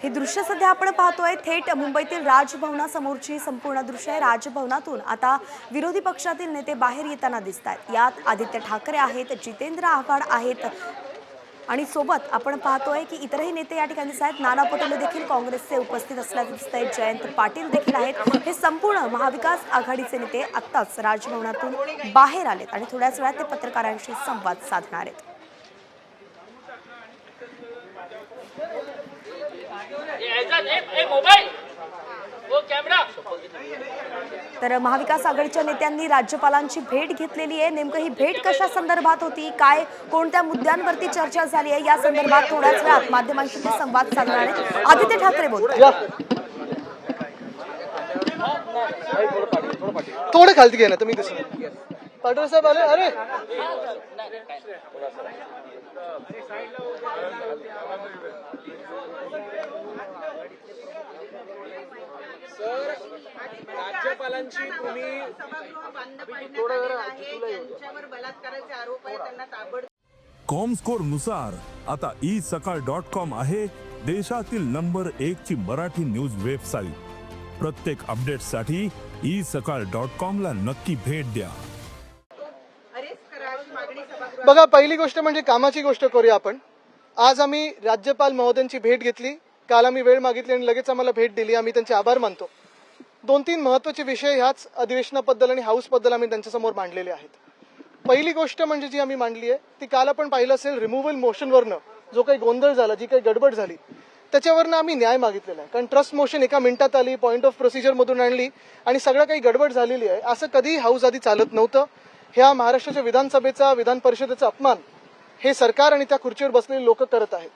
हे दृश्य सध्या आपण पाहतोय थेट मुंबईतील राजभवनासमोरची संपूर्ण दृश्य आहे. राजभवनातून आता विरोधी पक्षातील नेते बाहेर येताना दिसत आहेत यात आदित्य ठाकरे आहेत जितेंद्र आव्हाड आहेत. आणि सोबत आपण पाहतोय की इतरही नेते या ठिकाणी आहेत नाना पटोले देखील काँग्रेसचे उपस्थित असल्याचं दिसत जयंत पाटील देखील आहेत. हे संपूर्ण महाविकास आघाडीचे नेते आत्ताच राजभवनातून बाहेर आलेत आणि थोड्याच वेळात ते पत्रकारांशी संवाद साधणार आहेत. तर महाविकास आघाडीच्या नेत्यांनी राज्यपालांची भेट घेतलेली आहे. नेमकं ही भेट कशा संदर्भात होती? काय कोणत्या मुद्द्यांवरती चर्चा झाली आहे? या संदर्भात थोड्याच वेळात माध्यमांशी ते संवाद साधणार आहेत आदित्य ठाकरे बोलतात थोडं खालती घे ना दिसत पाटोळे साहेब आले अरे राज्यपालांची तुम्ही त्यांच्यावर बलात्काराचे आरोप आहे त्यांना ताबडतोब कॉमस्कोरनुसार आता ई सकाळ डॉट कॉम आहे देशातील नंबर एक ची मराठी न्यूज वेबसाईट. प्रत्येक अपडेटसाठी ई सकाळ डॉट कॉम ला नक्की भेट द्या. बघा पहिली गोष्ट म्हणजे कामाची गोष्ट करूया आपण. आज आम्ही राज्यपाल महोदयांची भेट घेतली. काल आम्ही वेळ मागितली आणि लगेच आम्हाला भेट दिली. आम्ही त्यांचे आभार मानतो. दोन तीन महत्त्वाचे विषय ह्याच अधिवेशनाबद्दल आणि हाऊसबद्दल आम्ही त्यांच्यासमोर मांडलेले आहेत. पहिली गोष्ट म्हणजे जी आम्ही मांडली आहे ती काल आपण पाहिलं असेल रिमुव्हल मोशनवरनं जो काही गोंधळ झाला जी काही गडबड झाली त्याच्यावरनं आम्ही न्याय मागितलेला आहे. कारण ट्रस्ट मोशन एका मिनिटात आली पॉईंट ऑफ प्रोसिजरमधून आणली आणि सगळं काही गडबड झालेली आहे. असं कधीही हाऊस आधी चालत नव्हतं. ह्या महाराष्ट्राच्या विधानसभेचा विधान परिषदेचा अपमान हे सरकार आणि त्या खुर्चीवर बसलेले लोक करत आहेत.